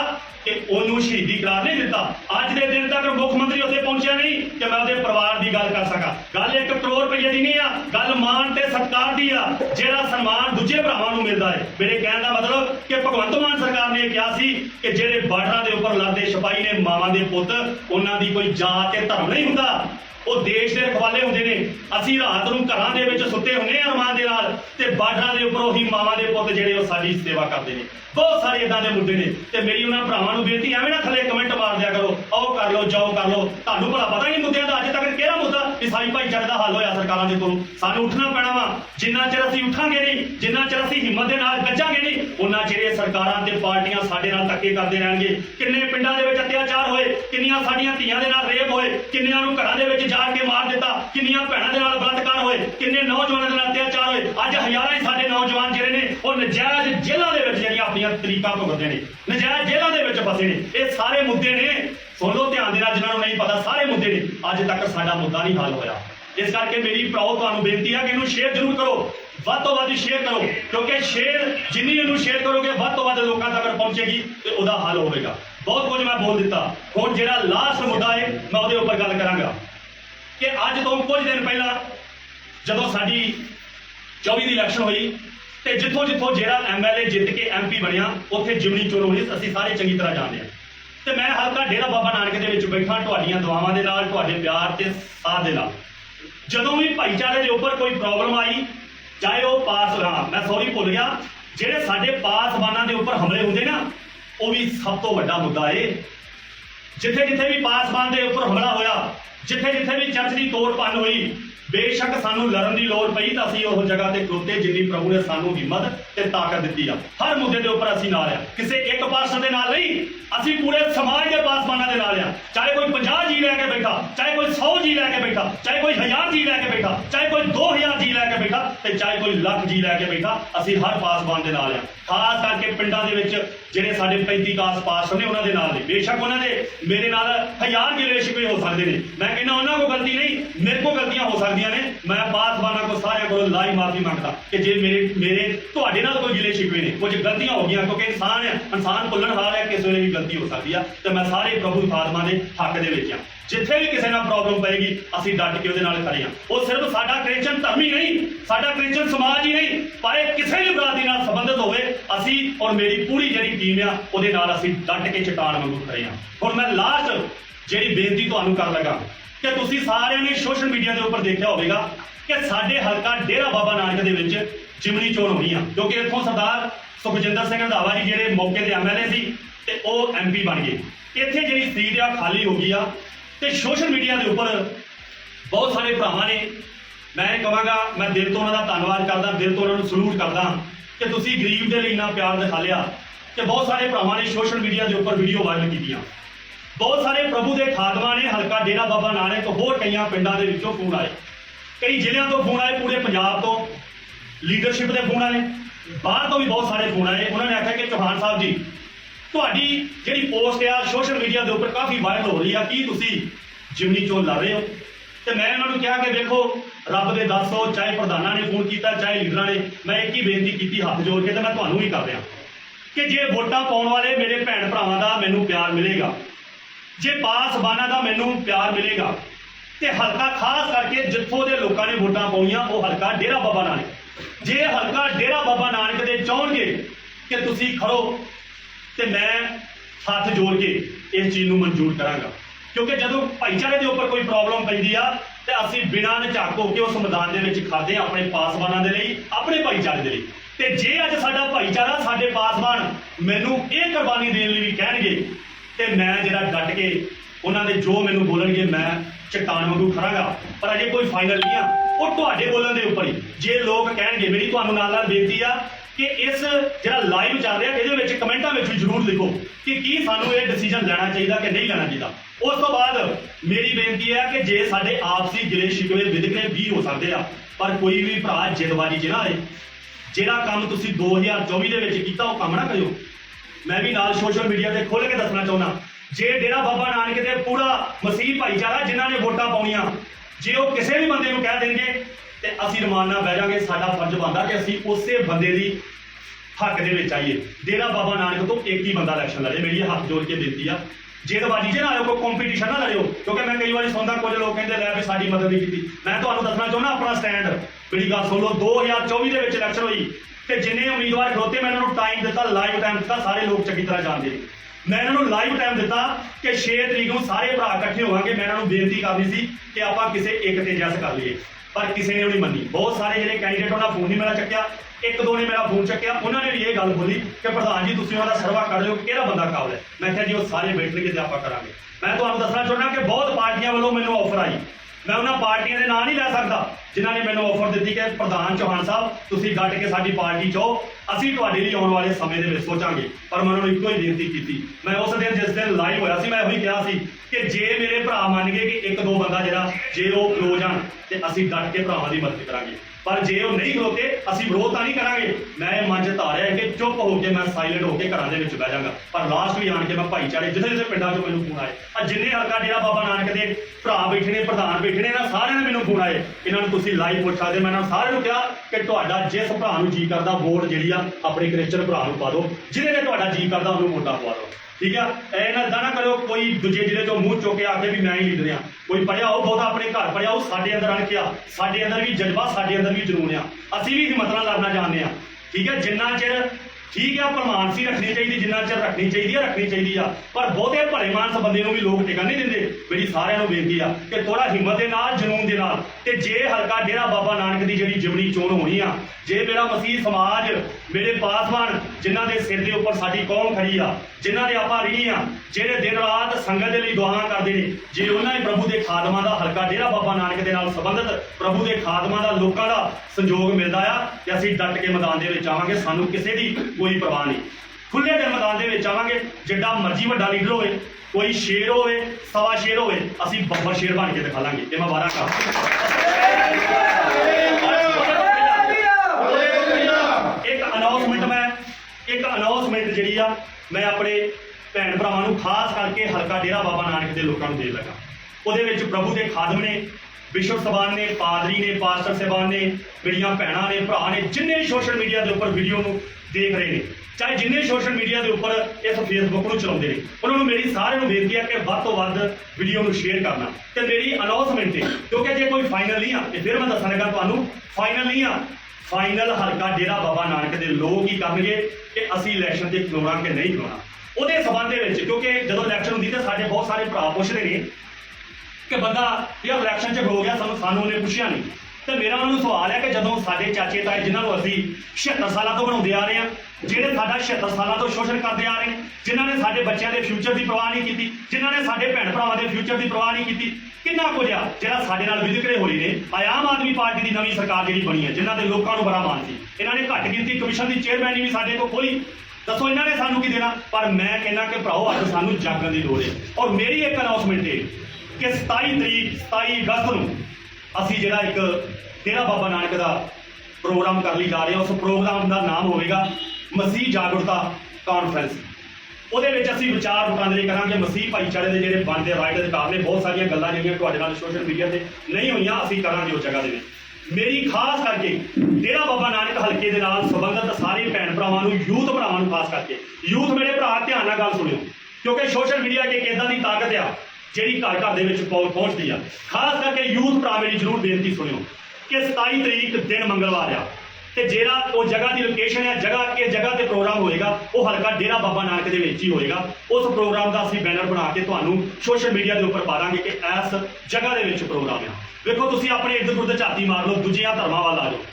ਕਿ ਉਹਨੂੰ ਸ਼ਹੀਦੀ ਕਰਾਰ ਨਹੀਂ ਦਿੱਤਾ। ਅੱਜ ਦੇ ਦਿਨ ਤੱਕ ਮੁੱਖ ਮੰਤਰੀ ਉੱਥੇ ਪਹੁੰਚਿਆ ਨਹੀਂ ਕਿ ਮੈਂ ਉਹਦੇ ਪਰਿਵਾਰ ਦੀ ਗੱਲ ਕਰ ਸਕਾਂ। ਗੱਲ 1 ਕਰੋੜ ਰੁਪਏ ਦੀ ਨਹੀਂ ਆ, ਗੱਲ ਮਾਣ ਤੇ ਸਤਿਕਾਰ ਦੀ ਆ, ਜਿਹੜਾ ਸਨਮਾਨ ਦੂਜੇ ਭਰਾਵਾਂ ਨੂੰ ਮਿਲਦਾ ਹੈ। ਮੇਰੇ ਕਹਿਣ ਦਾ ਮਤਲਬ ਕਿ ਭਗਵੰਤ ਮਾਨ ਸਰਕਾਰ ਨੇ ਇਹ ਕਿਹਾ ਸੀ ਕਿ ਜਿਹੜੇ ਬਾਰਡਰਾਂ ਦੇ ਉੱਪਰ ਲੜਦੇ ਸਿਪਾਹੀ ਨੇ, ਮਾਵਾਂ ਦੇ ਪੁੱਤ, ਉਹਨਾਂ ਦੀ ਕੋਈ ਜਾਤ ਤੇ ਧਰਮ ਨਹੀਂ ਹੁੰਦਾ। ਉਹ ਦੇਸ਼ ਦੇ ਰਖਵਾਲੇ ਹੁੰਦੇ ਨੇ। ਅਸੀਂ ਰਾਤ ਨੂੰ ਘਰਾਂ ਦੇ ਵਿੱਚ ਸੁੱਤੇ ਹੁੰਦੇ ਆ ਅਰਮਾਨ ਦੇ ਨਾਲ ਤੇ ਬਾਰਡਰਾਂ ਦੇ ਉੱਪਰ ਉਹੀ ਮਾਵਾਂ ਦੇ ਪੁੱਤ ਜਿਹੜੇ ਉਹ ਸਾਡੀ ਸੇਵਾ ਕਰਦੇ ਨੇ। ਬਹੁਤ ਸਾਰੇ ਇਦਾਂ ਦੇ ਮੁੱਦੇ ਨੇ ਤੇ ਮੇਰੀ ਉਹਨਾਂ ਭਰਾਵਾਂ ਨੂੰ ਬੇਨਤੀ, ਐਵੇਂ ਨਾ ਥੱਲੇ ਕਮੈਂਟ ਮਾਰ ਦਿਆ ਕਰੋ। ਆਓ ਕਰ ਲਓ, ਜਾਓ ਕਰ ਲਓ। ਤੁਹਾਨੂੰ ਭਲਾ ਪਤਾ ਨਹੀਂ ਮੁੱਦਿਆਂ ਦਾ ਅੱਜ ਤੱਕ ਕਿਹੜਾ ਮੁੱਦਾ ਇਸਾਈ ਭਾਈਚਾਰੇ ਦਾ ਹੱਲ ਹੋਇਆ ਸਰਕਾਰਾਂ ਦੇ ਕੋਲੋਂ। ਸਾਨੂੰ ਉੱਠਣਾ ਪੈਣਾ ਵਾ। ਜਿੰਨਾ ਚਿਰ ਅਸੀਂ ਉੱਠਾਂਗੇ ਨਹੀਂ, ਜਿੰਨਾ ਚਿਰ ਅਸੀਂ ਹਿੰਮਤ ਦੇ ਨਾਲ ਗੱਜਾਂਗੇ ਨਹੀਂ, ਉਹਨਾਂ ਚਿਰ ਇਹ ਸਰਕਾਰਾਂ ਤੇ ਪਾਰਟੀਆਂ ਸਾਡੇ ਨਾਲ ਧੱਕੇ ਕਰਦੇ ਰਹਿਣਗੇ। ਕਿੰਨੇ ਪਿੰਡਾਂ ਦੇ ਵਿੱਚ ਅਤਿਆਚਾਰ ਹੋਏ, ਕਿੰਨੀਆਂ ਸਾਡੀਆਂ ਧੀਆਂ ਦੇ ਨਾਲ ਰੇਪ ਹੋਏ, ਕਿੰਨਿਆਂ ਨੂੰ ਘਰਾਂ ਦੇ ਵਿੱਚ ਜਾ ਕੇ ਮਾਰ ਦਿੱਤਾ। ਕਿੰਨੀਆਂ ਭੈਣਾਂ ਦੇ ਨਾਲ ਬਲਾਤਕਾਰ ਹੋਏ, ਕਿੰਨੇ ਨੌਜਵਾਨਾਂ ਦੇ ਨਾਲ ਅਤਿਆਚਾਰ ਹੋਏ। ਅੱਜ ਹਜ਼ਾਰਾਂ ਹੀ ਸਾਡੇ ਨੌਜਵਾਨ ਜਿਹੜੇ ਨੇ, ਉਹ ਨਜਾਇਜ਼ ਜੇਲ੍ਹਾਂ ਦੇ ਵਿੱਚ ਜਿਹੜੀਆਂ ਆਪਣੀਆਂ ਤਰੀਕਾਂ ਭੁਗਤਦੇ ਨੇ। ਨਜਾਇਜ਼ ਜੇਲ੍ਹਾਂ ਦੇ ਵਿੱਚ ਫਸੇ ਨੇ। ਇਹ ਸਾਰੇ ਮੁੱਦੇ ਨੇ, ਸੁਣ ਲਓ ਧਿਆਨ ਦੇ ਨਾਲ ਜਿਨ੍ਹਾਂ ਨੂੰ ਨਹੀਂ ਪਤਾ, ਸਾਰੇ ਮੁੱਦੇ ਨੇ। ਅੱਜ ਤੱਕ ਸਾਡਾ ਮੁੱਦਾ ਨਹੀਂ ਹੱਲ ਹੋਇਆ। ਇਸ ਕਰਕੇ ਮੇਰੀ ਭਰਾਓ, ਤੁਹਾਨੂੰ ਬੇਨਤੀ ਹੈ ਕਿ ਇਹਨੂੰ ਸ਼ੇਅਰ ਜ਼ਰੂਰ ਕਰੋ। ਵੱਧ ਤੋਂ ਵੱਧ ਸ਼ੇਅਰ ਕਰੋ। ਕਿਉਂਕਿ ਸ਼ੇਅਰ ਜਿੰਨੀ ਇਹਨੂੰ ਸ਼ੇਅਰ ਕਰੋਗੇ, ਵੱਧ ਤੋਂ ਵੱਧ ਲੋਕਾਂ ਤੱਕ ਪਹੁੰਚੇਗੀ ਤੇ ਉਹਦਾ ਹੱਲ ਹੋਵੇਗਾ। ਬਹੁਤ ਕੁਝ ਮੈਂ ਬੋਲ ਦਿੱਤਾ। ਹੁਣ ਜਿਹੜਾ ਲਾਸਟ ਮੁੱਦਾ ਹੈ, ਮੈਂ ਉਹਦੇ ਉੱਪਰ ਗੱਲ ਕਰਾਂਗਾ। ਕਿ ਅੱਜ ਤੋਂ ਕੁਝ ਦਿਨ ਪਹਿਲਾਂ ਜਦੋਂ ਸਾਡੀ 24 ਦੀ ਇਲੈਕਸ਼ਨ ਹੋਈ ਤੇ ਜਿੱਥੋਂ ਜਿੱਥੋਂ ਜਿਹੜਾ ਐਮਐਲਏ ਜਿੱਤ ਕੇ ਐਮਪੀ ਬਣਿਆ, ਉੱਥੇ ਜਿਮਨੀ ਚੋਣ ਹੋਈ ਅਸੀਂ ਸਾਰੇ ਚੰਗੀ ਤਰ੍ਹਾਂ ਜਾਣਦੇ ਹਾਂ। ਤੇ ਮੈਂ ਹਲਕਾ ਡੇਰਾ ਬਾਬਾ ਨਾਨਕ ਦੇ ਵਿੱਚ ਬੈਠਾ ਤੁਹਾਡੀਆਂ ਦੁਆਵਾਂ ਦੇ ਨਾਲ, ਤੁਹਾਡੇ ਪਿਆਰ ਤੇ ਸਾਥ ਦੇ ਨਾਲ। ਜਦੋਂ ਵੀ ਭਾਈਚਾਰੇ ਦੇ ਉੱਪਰ ਕੋਈ ਪ੍ਰੋਬਲਮ ਆਈ, ਚਾਹੇ ਉਹ ਪਾਸਵਾਨ ਮੈਂ ਸੌਰੀ ਭੁੱਲ ਗਿਆ, ਜਿਹੜੇ ਸਾਡੇ ਪਾਸਬਾਨਾਂ ਦੇ ਉੱਪਰ ਹਮਲੇ ਹੁੰਦੇ ਨਾ, ਉਹ ਵੀ ਸਭ ਤੋਂ ਵੱਡਾ ਮੁੱਦਾ ਏ। ਜਿੱਥੇ ਜਿੱਥੇ ਵੀ ਪਾਸਵਾਨ ਦੇ ਉੱਪਰ ਹਮਲਾ ਹੋਇਆ, ਜਿੱਥੇ ਜਿੱਥੇ ਵੀ ਚਰਚ ਦੀ ਤੋੜ ਭੰਨ ਹੋਈ, ਬੇਸ਼ੱਕ ਸਾਨੂੰ ਲੜਨ ਦੀ ਲੋੜ ਪਈ ਤਾਂ ਅਸੀਂ ਉਹ ਜਗ੍ਹਾ ਤੇ ਖਲੋਤੇ ਜਿੰਨੀ ਪ੍ਰਭੂ ਨੇ ਸਾਨੂੰ ਹਿੰਮਤ ਤੇ ਤਾਕਤ ਦਿੱਤੀ ਆ। ਹਰ ਮੁੱਦੇ ਦੇ ਉੱਪਰ ਅਸੀਂ ਨਾਲ ਆ। ਕਿਸੇ ਇੱਕ ਪਾਸਟਰ ਦੇ ਨਾਲ ਨਹੀਂ, ਅਸੀਂ ਪੂਰੇ ਸਮਾਜ ਦੇ ਪਾਸਵਾਨਾਂ ਦੇ ਨਾਲ ਆ। ਚਾਹੇ ਕੋਈ 50 ਜੀ ਲੈ ਕੇ ਬੈਠਾ, ਚਾਹੇ ਕੋਈ 100 ਜੀ ਲੈ ਕੇ ਬੈਠਾ, ਚਾਹੇ ਕੋਈ 1000 ਜੀ ਲੈ ਕੇ ਬੈਠਾ, ਚਾਹੇ ਕੋਈ 2000 ਜੀ ਲੈ ਕੇ ਬੈਠਾ ਤੇ ਚਾਹੇ ਕੋਈ ਲੱਖ ਜੀ ਲੈ ਕੇ ਬੈਠਾ, ਅਸੀਂ ਹਰ ਪਾਸਵਾਨ ਦੇ ਨਾਲ ਆ। ਖਾਸ ਕਰਕੇ ਪਿੰਡਾਂ ਦੇ ਵਿੱਚ ਜਿਹੜੇ ਸਾਡੇ 35 ਕਾਸ ਪਾਸਟਰ ਨੇ, ਉਹਨਾਂ ਦੇ ਨਾਲ ਨੇ। ਬੇਸ਼ੱਕ ਉਹਨਾਂ ਦੇ ਮੇਰੇ ਨਾਲ ਹਜ਼ਾਰ ਗਿਲੇ ਸ਼ਿਕਵੇ ਹੋ ਸਕਦੇ ਨੇ। ਮੈਂ ਕਹਿੰਦਾ ਉਹਨਾਂ ਕੋਲ ਗਲਤੀ ਨਹੀਂ, ਮੇਰੇ ਕੋਲ ਗਲਤੀਆਂ ਹੋ ਸਕਦੀਆਂ ਨੇ। ਮੈਂ ਪਾਸਵਾਨਾਂ ਕੋਲ ਸਾਰਿਆਂ ਕੋਲ ਲਾਈ ਮਾਫੀ ਮੰਗਦਾ ਕਿ ਜੇ ਮੇਰੇ ਮੇਰੇ, ਤੁਹਾਡੇ ਨਾਲ ਕੋਈ ਗਿਲੇ ਸ਼ਿਕਵੇ ਨੇ ਕੁਝ ਗਲਤੀਆਂ ਹੋ ਗਈਆਂ, ਕਿਉਂਕਿ ਇਨਸਾਨ ਹੈ, ਇਨਸਾਨ ਭੁੱਲਣ ਹਾਰ ਹੈ, ਕਿਸੇ ਵੇਲੇ ਵੀ ਗਲਤੀ ਹੋ ਸਕਦੀ ਆ। ਤੇ ਮੈਂ ਸਾਰੇ ਪ੍ਰਭੂ ਖਾਦਮਾਂ ਦੇ ਹੱਕ ਦੇ ਵਿੱਚ ਆ ਜਿੱਥੇ ਵੀ ਕਿਸੇ ਨਾਲ ਪ੍ਰੋਬਲਮ ਪਏਗੀ, ਅਸੀਂ ਡਟ ਕੇ ਉਹਦੇ ਨਾਲ ਖੜੇ ਆ ਉਹ ਸਿਰਫ ਸਾਡਾ ਕ੍ਰਿਸਚਨ ਧਰਮ ਹੀ ਨਹੀਂ, ਸਾਡਾ ਕ੍ਰਿਸਚਨ ਸਮਾਜ ਹੀ ਨਹੀਂ, ਭਾਵੇਂ ਕਿਸੇ ਵੀ ਬਰਾਦਰੀ ਨਾਲ ਸੰਬੰਧਿਤ ਹੋਵੇ, ਅਸੀਂ ਔਰ ਮੇਰੀ ਪੂਰੀ ਜਿਹੜੀ ਟੀਮ ਆ, ਉਹਦੇ ਨਾਲ ਅਸੀਂ ਡਟ ਕੇ ਚਟਾਨ ਵਾਂਗੂ ਖੜੇ ਆ ਹੁਣ ਮੈਂ ਲਾਸਟ ਜਿਹੜੀ ਬੇਨਤੀ ਤੁਹਾਨੂੰ ਕਰ ਲੱਗਾ, ਕਿ ਤੁਸੀਂ ਸਾਰਿਆਂ ਨੇ ਸੋਸ਼ਲ ਮੀਡੀਆ ਦੇ ਉੱਪਰ ਦੇਖਿਆ ਹੋਵੇਗਾ ਕਿ ਸਾਡੇ ਹਲਕਾ ਡੇਰਾ ਬਾਬਾ ਨਾਨਕ ਦੇ ਵਿੱਚ ਚਿਮਨੀ ਚੋਣ ਹੋਣੀ ਆ। ਕਿਉਂਕਿ ਇੱਥੋਂ ਸਰਦਾਰ ਸੁਖਜਿੰਦਰ ਸਿੰਘ ਰੰਧਾਵਾ ਜੀ ਜਿਹੜੇ ਮੌਕੇ ਦੇ ਐਮਐਲਏ ਸੀ ਤੇ ਉਹ ਐਮਪੀ ਬਣ ਗਏ। ਇੱਥੇ ਜਿਹੜੀ ਸੀਟ ਆ ਖਾਲੀ ਹੋ ਗਈ ਆ ਤੇ ਸੋਸ਼ਲ ਮੀਡੀਆ ਦੇ ਉੱਪਰ ਬਹੁਤ ਸਾਰੇ ਭਰਾਵਾਂ ਨੇ, ਮੈਂ ਕਹਾਂਗਾ, ਮੈਂ ਦਿਲ ਤੋਂ ਉਹਨਾਂ ਦਾ ਧੰਨਵਾਦ ਕਰਦਾ, ਦਿਲ ਤੋਂ ਉਹਨਾਂ ਨੂੰ ਸਲੂਟ ਕਰਦਾ ਕਿ ਤੁਸੀਂ ਗਰੀਬ ਦੇ ਲਈ ਇੰਨਾ ਪਿਆਰ ਦਿਖਾ ਲਿਆ ਕਿ ਬਹੁਤ ਸਾਰੇ ਭਰਾਵਾਂ ਨੇ ਸੋਸ਼ਲ ਮੀਡੀਆ ਦੇ ਉੱਪਰ ਵੀਡੀਓ ਵਾਇਰਲ ਕੀਤੀਆਂ। ਬਹੁਤ ਸਾਰੇ ਪ੍ਰਭੂ ਦੇ ਖਾਦਮਾਂ ਨੇ ਹਲਕਾ ਡੇਰਾ ਬਾਬਾ ਨਾਨਕ ਹੋਰ ਕਈਆਂ ਪਿੰਡਾਂ ਦੇ ਵਿੱਚੋਂ ਫੋਨ ਆਏ। ਕਈ ਜ਼ਿਲ੍ਹਿਆਂ ਤੋਂ ਫੋਨ ਆਏ, ਪੂਰੇ ਪੰਜਾਬ ਤੋਂ। ਲੀਡਰਸ਼ਿਪ ਦੇ ਫੋਨ ਆਏ। ਬਾਹਰ ਤੋਂ ਵੀ ਬਹੁਤ ਸਾਰੇ ਫੋਨ ਆਏ। ਉਹਨਾਂ ਨੇ ਆਖਿਆ ਕਿ ਚੌਹਾਨ ਸਾਹਿਬ ਜੀ, ਤੁਹਾਡੀ ਜਿਹੜੀ ਪੋਸਟ ਆ ਸੋਸ਼ਲ ਮੀਡੀਆ ਦੇ ਉੱਪਰ ਕਾਫੀ ਵਾਇਰਲ ਹੋ ਰਹੀ ਆ। ਕੀ ਤੁਸੀਂ ਜਿਮਨੀ ਚੋਣ ਲੜ ਰਹੇ ਹੋ? ਤੇ ਮੈਂ ਉਹਨਾਂ ਨੂੰ ਕਿਹਾ ਕਿ ਦੇਖੋ, ਰੱਬ ਦੇ ਦੱਸੋ, ਚਾਹੇ ਪ੍ਰਧਾਨਾਂ ਨੇ ਫੋਨ ਕੀਤਾ, ਚਾਹੇ ਲੀਡਰਾਂ ਨੇ, ਮੈਂ ਇੱਕ ਹੀ ਬੇਨਤੀ ਕੀਤੀ, ਹੱਥ ਜੋੜ ਕੇ ਤੇ ਮੈਂ ਤੁਹਾਨੂੰ ਵੀ ਕਰ ਰਿਹਾ। ਕਿ ਜੇ ਵੋਟਾਂ ਪਾਉਣ ਵਾਲੇ ਮੇਰੇ ਭੈਣ ਭਰਾਵਾਂ ਦਾ ਮੈਨੂੰ ਪਿਆਰ ਮਿਲੇਗਾ, ਜੇ ਪਾਸਬਾਨਾਂ ਦਾ ਮੈਨੂੰ ਪਿਆਰ ਮਿਲੇਗਾ, ਤੇ ਹਲਕਾ ਖਾਸ ਕਰਕੇ ਜਿੱਥੋਂ ਦੇ ਲੋਕਾਂ ਨੇ ਵੋਟਾਂ ਪਾਉਣੀਆਂ, ਉਹ ਹਲਕਾ ਡੇਰਾ ਬਾਬਾ ਨਾਨਕ। ਜੇ ਹਲਕਾ ਡੇਰਾ ਬਾਬਾ ਨਾਨਕ ਦੇ ਚਾਹਣਗੇ ਕਿ ਤੁਸੀਂ ਖੜੋ ਤੇ ਮੈਂ ਹੱਥ ਜੋੜ ਕੇ ਇਸ ਚੀਜ਼ ਨੂੰ ਮਨਜ਼ੂਰ ਕਰਾਂਗਾ। ਕਿਉਂਕਿ ਜਦੋਂ ਭਾਈਚਾਰੇ ਦੇ ਉੱਪਰ ਕੋਈ ਪ੍ਰੋਬਲਮ ਪੈਂਦੀ ਆ, ਤੇ ਅਸੀਂ ਬਿਨਾਂ ਨਝਾਕ ਹੋ ਕੇ ਉਸ ਮੈਦਾਨ ਦੇ ਵਿੱਚ ਖੜਦੇ ਹਾਂ ਆਪਣੇ ਪਾਸਵਾਨਾਂ ਦੇ ਲਈ, ਆਪਣੇ ਭਾਈਚਾਰੇ ਦੇ ਲਈ। ਤੇ ਜੇ ਅੱਜ ਸਾਡਾ ਭਾਈਚਾਰਾ, ਸਾਡੇ ਪਾਸਵਾਨ ਮੈਨੂੰ ਇਹ ਕੁਰਬਾਨੀ ਦੇਣ ਲਈ ਵੀ ਕਹਿਣਗੇ, ਤੇ ਮੈਂ ਜਿਹੜਾ ਡਟ ਕੇ ਉਹਨਾਂ ਦੇ ਜੋ ਮੈਨੂੰ ਬੋਲਣਗੇ, ਮੈਂ ਚਟਾਨ ਵਾਂਗੂ ਖੜਾਂਗਾ। ਪਰ ਅਜੇ ਕੋਈ ਫਾਈਨਲ ਨਹੀਂ ਆ। ਉਹ ਤੁਹਾਡੇ ਬੋਲਣ ਦੇ ਉੱਪਰ ਹੀ। ਜੇ ਲੋਕ ਕਹਿਣਗੇ, ਮੇਰੀ ਤੁਹਾਨੂੰ ਨਾਲ ਨਾਲ ਬੇਨਤੀ ਆ ਕਿ ਇਸ ਜਿਹੜਾ ਲਾਈਵ ਚੱਲ ਰਿਹਾ, ਇਹਦੇ ਵਿੱਚ ਕਮੈਂਟਾਂ ਵਿੱਚ ਵੀ ਜ਼ਰੂਰ ਲਿਖੋ ਕਿ ਕੀ ਸਾਨੂੰ ਇਹ ਡਿਸੀਜਨ ਲੈਣਾ ਚਾਹੀਦਾ ਕਿ ਨਹੀਂ ਲੈਣਾ ਚਾਹੀਦਾ। ਉਸ ਤੋਂ ਬਾਅਦ ਮੇਰੀ ਬੇਨਤੀ ਹੈ ਕਿ ਜੇ ਸਾਡੇ ਆਪਸੀ ਗਿਲੇ ਸ਼ਿਕਵੇ ਵਿਦਕਰੇ ਵੀ ਹੋ ਸਕਦੇ ਆ, ਪਰ ਕੋਈ ਵੀ ਭਰਾ ਜਿੱਦਬਾਜੀ ਚ ਨਾ ਆਏ। ਜਿਹੜਾ ਕੰਮ ਤੁਸੀਂ 2024 ਦੇ ਵਿੱਚ ਕੀਤਾ, ਉਹ ਕੰਮ ਨਾ ਕਰਿਓ। ਮੈਂ ਵੀ ਨਾਲ ਸੋਸ਼ਲ ਮੀਡੀਆ ਤੇ ਖੋਲ੍ਹ ਕੇ ਦੱਸਣਾ ਚਾਹੁੰਦਾ। ਜੇ ਡੇਰਾ ਬਾਬਾ ਨਾਨਕ ਦੇ ਪੂਰਾ ਮਸੀਹ ਭਾਈਚਾਰਾ ਜਿਨ੍ਹਾਂ ਨੇ ਵੋਟਾਂ ਪਾਉਣੀਆਂ ਜੇ ਉਹ ਕਿਸੇ ਵੀ ਬੰਦੇ ਨੂੰ ਕਹਿ ਦੇਣਗੇ, ਤੇ ਅਸੀਂ ਰਮਾਨ ਨਾਲ ਬਹਿ ਜਾਾਂਗੇ ਸਾਡਾ ਫਰਜ਼ ਬਣਦਾ ਕਿ ਅਸੀਂ ਉਸੇ ਬੰਦੇ ਦੀ ਹੱਕ ਦੇ ਵਿੱਚ ਆਈਏ। ਡੇਰਾ ਬਾਬਾ ਨਾਨਕ ਤੋਂ ਇੱਕ ਹੀ ਬੰਦਾ ਇਲੈਕਸ਼ਨ ਲੜੇ, ਮੇਰੀ ਹੱਥ ਜੋੜ ਕੇ ਬੇਨਤੀ ਆ। ਜੇਦਬਾਜੀ ਜੇ ਨਾ ਆਇਓ, ਕੋਈ ਕੰਪੀਟੀਸ਼ਨ ਨਾ ਲੜਿਓ, ਕਿਉਂਕਿ ਮੈਂ ਕਈ ਵਾਰੀ ਸੁਣਦਾ, ਕੁਝ ਲੋਕ ਕਹਿੰਦੇ ਲੈ ਵੀ ਸਾਡੀ ਮਦਦ ਨਹੀਂ ਕੀਤੀ। ਮੈਂ ਤੁਹਾਨੂੰ ਦੱਸਣਾ ਚਾਹੁੰਦਾ ਆਪਣਾ ਸਟੈਂਡ ਮੇਰੀ ਗੱਲ ਸੁਣ ਲਓ 2024 ਦੇ ਵਿੱਚ ਇਲੈਕਸ਼ਨ ਹੋਈ, ਤੇ ਜਿੰਨੇ ਉਮੀਦਵਾਰ ਖਲੋਤੇ ਮੈਂ ਉਹਨਾਂ ਨੂੰ ਟਾਈਮ ਦਿੱਤਾ ਲਾਈਵ ਟਾਈਮ ਦਿੱਤਾ, ਸਾਰੇ ਲੋਕ ਚੰਗੀ ਤਰ੍ਹਾਂ ਜਾਣਦੇ ਮੈਂ ਇਹਨਾਂ ਨੂੰ ਲਾਈਵ ਟਾਈਮ ਦਿੱਤਾ ਕਿ 6 ਤਰੀਕ ਨੂੰ ਸਾਰੇ ਭਰਾ ਇਕੱਠੇ ਹੋਵਾਂਗੇ। ਮੈਂ ਇਹਨਾਂ ਨੂੰ ਬੇਨਤੀ ਕਰਦੀ ਸੀ ਕਿ ਆਪਾਂ ਕਿਸੇ ਇੱਕ ਤੇ ਜੈਸ ਕਰ ਲਈਏ, ਪਰ ਕਿਸੇ ਨੇ ਉਹ ਨਹੀਂ ਮੰਨੀ। ਬਹੁਤ ਸਾਰੇ ਜਿਹੜੇ ਕੈਂਡੀਡੇਟ ਉਹਨਾਂ ਫੋਨ ਨਹੀਂ ਮੇਰਾ ਚੱਕਿਆ। ਇੱਕ ਦੋ ਨੇ ਮੇਰਾ ਫੋਨ ਚੱਕਿਆ। ਉਹਨਾਂ ਨੇ ਵੀ ਇਹ ਗੱਲ ਬੋਲੀ ਕਿ ਪ੍ਰਧਾਨ ਜੀ, ਤੁਸੀਂ ਉਹਨਾਂ ਦਾ ਸਰਵਾ ਕਰ ਲਿਓ ਕਿਹੜਾ ਬੰਦਾ ਕਾਬਲ ਹੈ? ਮੈਂ ਕਿਹਾ ਜੀ, ਉਹ ਸਾਰੇ ਬੈਠਣਗੇ ਤੇ ਆਪਾਂ ਕਰਾਂਗੇ। ਮੈਂ ਤੁਹਾਨੂੰ ਦੱਸਣਾ ਚਾਹੁੰਦਾ ਕਿ ਬਹੁਤ ਪਾਰਟੀਆਂ ਵੱਲੋਂ ਮੈਨੂੰ ਆਫਰ ਆਈ। ਮੈਂ ਉਹਨਾਂ ਪਾਰਟੀਆਂ ਦੇ ਨਾਂ ਨਹੀਂ ਲੈ ਸਕਦਾ। ਜਿਨ੍ਹਾਂ ਨੇ ਮੈਨੂੰ ਆਫਰ ਦਿੱਤੀ ਕਿ ਪ੍ਰਧਾਨ ਚੌਹਾਨ ਸਾਹਿਬ, ਤੁਸੀਂ ਡਟ ਕੇ ਸਾਡੀ ਪਾਰਟੀ 'ਚ ਆਓ। ਅਸੀਂ ਤੁਹਾਡੇ ਲਈ ਆਉਣ ਵਾਲੇ ਸਮੇਂ ਦੇ ਵਿੱਚ ਸੋਚਾਂਗੇ। ਪਰ ਮੈਂ ਉਹਨਾਂ ਨੂੰ ਇੱਕੋ ਹੀ ਬੇਨਤੀ ਕੀਤੀ। ਮੈਂ ਉਸ ਦਿਨ ਜਿਸ ਦਿਨ ਲਾਈਵ ਹੋਇਆ ਸੀ, ਮੈਂ ਉਹੀ ਕਿਹਾ ਸੀ ਕਿ ਜੇ ਮੇਰੇ ਭਰਾ ਮੰਨ ਗਏ ਕਿ ਇੱਕ ਦੋ ਬੰਦਾ ਜਿਹੜਾ, ਜੇ ਉਹ ਖਲੋ ਜਾਣ ਤੇ ਅਸੀਂ ਡਟ ਕੇ ਭਰਾਵਾਂ ਦੀ ਮਦਦ ਕਰਾਂਗੇ। ਪਰ ਜੇ ਉਹ ਨਹੀਂ ਖਲੋਤੇ, ਅਸੀਂ ਵਿਰੋਧ ਤਾਂ ਨਹੀਂ ਕਰਾਂਗੇ। ਮੈਂ ਇਹ ਮਨ ਧਾਰਿਆ ਕਿ ਚੁੱਪ ਹੋ ਕੇ ਮੈਂ ਸਾਇਲੈਂਟ ਹੋ ਕੇ ਘਰਾਂ ਦੇ ਵਿੱਚ ਬਹਿ ਜਾਵਾਂਗਾ। ਪਰ ਲਾਸਟ ਵੀ ਆਣ ਕੇ ਮੈਂ ਭਾਈਚਾਰੇ ਜਿੱਥੇ ਜਿੱਥੇ ਪਿੰਡਾਂ 'ਚੋਂ ਮੈਨੂੰ ਫੋਨ ਆਏ ਆ ਜਿੰਨੇ ਹਲਕਾ ਡੇਰਾ ਬਾਬਾ ਨਾਨਕ ਦੇ ਭਰਾ ਬੈਠੇ ਨੇ, ਪ੍ਰਧਾਨ ਬੈਠੇ ਨੇ ਨਾ ਸਾਰਿਆਂ ਨੇ ਮੈਨੂੰ ਫੋਨ ਆਏ। ਇਹਨਾਂ ਨੂੰ ਤੁਸੀਂ ਲਾਈਵ ਪੁੱਛ ਸਕਦੇ ਮੈਂ ਇਹਨਾਂ ਸਾਰਿਆਂ ਨੂੰ ਕਿਹਾ ਕਿ ਤੁਹਾਡਾ ਜਿਸ ਭਰਾ ਨੂੰ ਜੀ ਕਰਦਾ, ਵੋਟ ਜਿਹੜੀ ਆ, ਆਪਣੇ ਕ੍ਰਿਸਚਨ ਭਰਾ ਨੂੰ ਪਾ ਦਿਓ। ਜਿਹਦੇ ਨੇ ਤੁਹਾਡਾ ਜੀ ਕਰਦਾ, ਉਹਨੂੰ ਵੋਟਾਂ ਪਵਾ ਦਿਓ। ਠੀਕ ਆ? ਇਹ ਨਾ ਏਦਾਂ ਨਾ ਕਰਿਓ, ਕੋਈ ਦੂਜੇ ਜ਼ਿਲ੍ਹੇ ਤੋਂ ਮੂੰਹ ਚੁੱਕ ਕੇ ਆ ਕੇ ਵੀ ਮੈਂ ਹੀ ਲੀਡਰ ਆ ਕੋਈ ਪੜਿਆ ਉਹ ਬਹੁਤਾ ਆਪਣੇ ਘਰ ਪੜਿਆ ਉਹ ਸਾਡੇ ਅੰਦਰ ਅਣ ਆ। ਸਾਡੇ ਅੰਦਰ ਵੀ ਜਜ਼ਬਾ, ਸਾਡੇ ਅੰਦਰ ਵੀ ਜਨੂਨ ਆ। ਅਸੀਂ ਵੀ ਹਿੰਮਤ ਨਾਲ ਲੜਨਾ ਜਾਣਦੇ ਆ। ਠੀਕ ਹੈ ਜਿੰਨਾ ਚਿਰ ਠੀਕ ਆ ਹੈ ਪ੍ਰਮਾਣਸੀ ਰੱਖਣੀ ਚਾਹੀਦੀ, ਜਿੰਨਾ ਚਿਰ ਰੱਖਣੀ ਚਾਹੀਦੀ ਆ, ਰੱਖਣੀ ਚਾਹੀਦੀ ਆ। ਪਰ ਬਹੁਤੇ ਭਲੇ ਮਾਨਸ ਬੰਦੇ ਨੂੰ ਵੀ ਲੋਕ ਟਿਕਾ ਨਹੀਂ ਦਿੰਦੇ। ਮੇਰੀ ਸਾਰਿਆਂ ਨੂੰ ਬੇਨਤੀ ਆ ਕਿ ਥੋੜਾ ਹਿੰਮਤ ਦੇ ਨਾਲ, ਜਨੂਨ ਦੇ ਨਾਲ, ਤੇ ਜੇ ਹਲਕਾ ਡੇਰਾ ਬਾਬਾ ਨਾਨਕ ਦੀ ਜਿਹੜੀ ਜਿਮਣੀ ਚੋਣ ਹੋਣੀ ਆ ਜੇ ਮੇਰਾ ਮਸੀਹ ਸਮਾਜ, ਮੇਰੇ ਪਾਸਵਾਨ ਜਿਨ੍ਹਾਂ ਦੇ ਸਿਰ ਦੇ ਉੱਪਰ ਸਾਡੀ ਕੌਮ ਖੜੀ ਆ, ਜਿਨ੍ਹਾਂ ਦੇ ਆਪਾਂ ਰੀਣੀ ਆ, ਜਿਹੜੇ ਦਿਨ ਰਾਤ ਸੰਗਤ ਦੇ ਲਈ ਦੁਆਵਾਂ ਕਰਦੇ ਨੇ, ਜੇ ਉਹਨਾਂ ਹੀ ਪ੍ਰਭੂ ਦੇ ਖਾਦਮਾਂ ਦਾ ਹਲਕਾ ਡੇਰਾ ਬਾਬਾ ਨਾਨਕ ਦੇ ਨਾਲ ਸੰਬੰਧਿਤ ਪ੍ਰਭੂ ਦੇ ਖਾਦਮਾਂ ਦਾ ਲੋਕਾਂ ਦਾ ਸੰਯੋਗ ਮਿਲਦਾ ਆ, ਤੇ ਅਸੀਂ ਡਟ ਕੇ ਮੈਦਾਨ ਦੇ ਵਿੱਚ ਆਵਾਂਗੇ, ਸਾਨੂੰ ਕਿਸੇ ਦੀ ਕੋਈ ਪਰਵਾਹ ਨਹੀਂ। ਖੁੱਲੇ ਦੇ ਮੈਦਾਨ ਦੇ ਵਿੱਚ ਆਵਾਂਗੇ, ਜਿੱਡਾ ਮਰਜ਼ੀ ਵੱਡਾ ਲੀਡਰ ਹੋਵੇ, ਕੋਈ ਸ਼ੇਰ ਹੋਵੇ, ਸਵਾ ਸ਼ੇਰ ਹੋਵੇ, ਅਸੀਂ ਬੱਬਰ ਸ਼ੇਰ ਬਣ ਕੇ ਦਿਖਾ ਲਾਂਗੇ, ਤੇ ਮੈਂ ਵਾਰਾ ਕਰ ਇੱਕ ਅਨਾਉਂਸਮੈਂਟ ਮੈਂ ਇੱਕ ਅਨਾਉਂਸਮੈਂਟ ਜਿਹੜੀ ਆ ਮੈਂ ਆਪਣੇ ਭੈਣ ਭਰਾਵਾਂ ਨੂੰ ਖਾਸ ਕਰਕੇ ਹਲਕਾ ਡੇਰਾ ਬਾਬਾ ਨਾਨਕ ਦੇ ਲੋਕਾਂ ਨੂੰ ਦੇ ਲੱਗਾ। ਉਹਦੇ ਵਿੱਚ ਪ੍ਰਭੂ ਦੇ ਖਾਦਮ ਨੇ, ਵਿਸ਼ਵ ਸਭਾਨ ਨੇ, ਪਾਦਰੀ ਨੇ, ਪਾਸਟਰ ਸਾਹਿਬਾਨ ਨੇ, ਮੇਰੀਆਂ ਭੈਣਾਂ ਨੇ, ਭਰਾ ਨੇ, ਜਿੰਨੇ ਸੋਸ਼ਲ ਮੀਡੀਆ ਦੇ ਉੱਪਰ ਵੀਡੀਓ ਨੂੰ ਦੇਖ ਰਹੇ ਨੇ, ਚਾਹੇ ਜਿੰਨੇ ਸੋਸ਼ਲ ਮੀਡੀਆ ਦੇ ਉੱਪਰ ਇਸ ਫੇਸਬੁੱਕ ਨੂੰ ਚਲਾਉਂਦੇ ਨੇ, ਉਹਨਾਂ ਨੂੰ ਮੇਰੀ ਸਾਰਿਆਂ ਨੂੰ ਬੇਨਤੀ ਹੈ ਕਿ ਵੱਧ ਤੋਂ ਵੱਧ ਵੀਡੀਓ ਨੂੰ ਸ਼ੇਅਰ ਕਰਨਾ। ਤੇ ਮੇਰੀ ਅਨਾਉਂਸਮੈਂਟ ਹੈ, ਕਿਉਂਕਿ ਜੇ ਕੋਈ ਫਾਈਨਲ ਨਹੀਂ ਆ, ਤੇ ਫਿਰ ਮੈਂ ਦੱਸਣ ਲੱਗਾ ਤੁਹਾਨੂੰ ਫਾਈਨਲ ਨਹੀਂ ਆ ਫਾਈਨਲ ਹਲਕਾ ਡੇਰਾ ਬਾਬਾ ਨਾਨਕ ਦੇ ਲੋਕ ਹੀ ਕਰਨਗੇ ਕਿ ਅਸੀਂ ਇਲੈਕਸ਼ਨ ਤੇ ਖਲੋਣਾ ਕਿ ਨਹੀਂ ਖਲੋਣਾ। ਉਹਦੇ ਸਬੰਧ ਦੇ ਵਿੱਚ, ਕਿਉਂਕਿ ਜਦੋਂ ਇਲੈਕਸ਼ਨ ਹੁੰਦੀ ਤੇ ਸਾਡੇ ਬਹੁਤ ਸਾਰੇ ਭਰਾ ਪੁੱਛਦੇ ਨੇ ਕਿ ਬੰਦਾ, ਯਾਰ ਇਲੈਕਸ਼ਨ 'ਚ ਹੋ ਗਿਆ, ਸਾਨੂੰ ਸਾਨੂੰ ਉਹਨੇ ਪੁੱਛਿਆ ਨਹੀਂ। ਤੇ ਮੇਰਾ ਉਹਨਾਂ ਸਵਾਲ ਹੈ ਕਿ ਜਦੋਂ ਸਾਡੇ ਚਾਚੇ, ਤਾਏ ਜਿਨ੍ਹਾਂ ਨੂੰ ਅਸੀਂ 76 ਸਾਲਾਂ ਤੋਂ ਬਣਾਉਂਦੇ ਆ ਰਹੇ ਆ ਜਿਹੜੇ ਸਾਡਾ 76 ਸਾਲਾਂ ਤੋਂ ਸ਼ੋਸ਼ਣ ਕਰਦੇ ਆ ਰਹੇ ਨੇ, ਜਿਨ੍ਹਾਂ ਨੇ ਸਾਡੇ ਬੱਚਿਆਂ ਦੇ ਫਿਊਚਰ ਦੀ ਪਰਵਾਹ ਨਹੀਂ ਕੀਤੀ, ਜਿਨ੍ਹਾਂ ਨੇ ਸਾਡੇ ਭੈਣ ਭਰਾਵਾਂ ਦੇ ਫਿਊਚਰ ਦੀ ਪਰਵਾਹ ਨਹੀਂ ਕੀਤੀ ਕਿੰਨਾ ਕੁਝ ਆ ਜਿਹੜਾ ਸਾਡੇ ਨਾਲ ਵਿਤਕਰੇ ਹੋਏ ਨੇ? ਆਮ ਆਦਮੀ ਪਾਰਟੀ ਦੀ ਨਵੀਂ ਸਰਕਾਰ ਜਿਹੜੀ ਬਣੀ ਹੈ, ਜਿਨ੍ਹਾਂ ਦੇ ਲੋਕਾਂ ਨੂੰ ਬੜਾ ਮਾਣ ਸੀ। ਇਹਨਾਂ ਨੇ ਘੱਟ ਗਿਣਤੀ ਕਮਿਸ਼ਨ ਦੀ ਚੇਅਰਮੈਨ ਵੀ ਸਾਡੇ ਕੋਲ ਖੋਲੀ ਦੱਸੋ ਇਹਨਾਂ ਨੇ ਸਾਨੂੰ ਕੀ ਦੇਣਾ? ਪਰ ਮੈਂ ਕਹਿੰਦਾ ਕਿ ਭਰਾਓ, ਅੱਜ ਸਾਨੂੰ ਜਾਗਣ ਦੀ ਲੋੜ ਹੈ। ਔਰ ਮੇਰੀ ਇੱਕ ਅਨਾਉਂਸਮੈਂਟ ਹੈ ਕਿ 27 ਤਰੀਕ 27 ਅਗਸਤ ਨੂੰ ਅਸੀਂ ਜਿਹੜਾ ਇੱਕ ਡੇਰਾ ਬਾਬਾ ਨਾਨਕ ਦਾ ਪ੍ਰੋਗਰਾਮ ਕਰਨ ਲਈ ਜਾ ਰਹੇ ਹਾਂ। ਉਸ ਪ੍ਰੋਗਰਾਮ ਦਾ ਨਾਮ ਹੋਵੇਗਾ ਮਸੀਹ ਜਾਗਰੂਕਤਾ ਕਾਨਫਰੰਸ ਉਹਦੇ ਵਿੱਚ ਅਸੀਂ ਵਿਚਾਰ ਵਟਾਂਦਰੇ ਕਰਾਂਗੇ। ਮਸੀਹ ਭਾਈਚਾਰੇ ਦੇ ਜਿਹੜੇ ਬਣਦੇ ਰਾਈਟ ਅਧਿਕਾਰ ਨੇ ਬਹੁਤ ਸਾਰੀਆਂ ਗੱਲਾਂ ਜਿਹੜੀਆਂ ਤੁਹਾਡੇ ਨਾਲ ਸੋਸ਼ਲ ਮੀਡੀਆ ਤੇ ਨਹੀਂ ਹੋਈਆਂ, ਅਸੀਂ ਕਰਾਂਗੇ ਉਸ ਜਗ੍ਹਾ ਦੇ ਵਿੱਚ। ਮੇਰੀ ਖਾਸ ਕਰਕੇ ਡੇਰਾ ਬਾਬਾ ਨਾਨਕ ਹਲਕੇ ਦੇ ਨਾਲ ਸੰਬੰਧਿਤ ਸਾਰੇ ਭੈਣ ਭਰਾਵਾਂ ਨੂੰ, ਯੂਥ ਭਰਾਵਾਂ ਨੂੰ ਖਾਸ ਕਰਕੇ। ਯੂਥ ਮੇਰੇ ਭਰਾ, ਧਿਆਨ ਨਾਲ ਗੱਲ ਸੁਣਿਓ। ਕਿਉਂਕਿ ਸੋਸ਼ਲ ਮੀਡੀਆ ਇੱਕ ਇਦਾਂ ਦੀ ਤਾਕਤ ਆ, ਜਿਹੜੀ ਘਰ ਘਰ ਦੇ ਵਿੱਚ ਪਹੁੰ- ਪਹੁੰਚਦੀ ਆ। ਖਾਸ ਕਰਕੇ ਯੂਥ ਭਰਾ ਮੇਰੀ ਜ਼ਰੂਰ ਬੇਨਤੀ ਸੁਣਿਓ ਕਿ 27 ਤਰੀਕ ਦਿਨ ਮੰਗਲਵਾਰ ਆ। ਤੇ ਜਿਹੜਾ ਉਹ ਜਗ੍ਹਾ ਦੀ ਲੋਕੇਸ਼ਨ ਹੈ, ਜਗ੍ਹਾ ਕਿ ਜਗ੍ਹਾ ਤੇ ਪ੍ਰੋਗਰਾਮ ਹੋਏਗਾ, ਉਹ ਹਲਕਾ ਡੇਰਾ ਬਾਬਾ ਨਾਨਕ ਦੇ ਵਿੱਚ ਹੀ ਹੋਏਗਾ। ਉਸ ਪ੍ਰੋਗਰਾਮ ਦਾ ਅਸੀਂ ਬੈਨਰ ਬਣਾ ਕੇ ਤੁਹਾਨੂੰ ਸੋਸ਼ਲ ਮੀਡੀਆ ਦੇ ਉੱਪਰ ਪਾ ਦਾਂਗੇ ਕਿ ਇਸ ਜਗ੍ਹਾ ਦੇ ਵਿੱਚ ਪ੍ਰੋਗਰਾਮ ਆ। ਵੇਖੋ, ਤੁਸੀਂ ਆਪਣੇ ਇੱਧਰ ਉੱਧਰ ਝਾਤੀ ਮਾਰ ਲਓ, ਦੂਜੀਆਂ ਧਰਮਾਂ ਵੱਲ ਆ ਜਾਓ।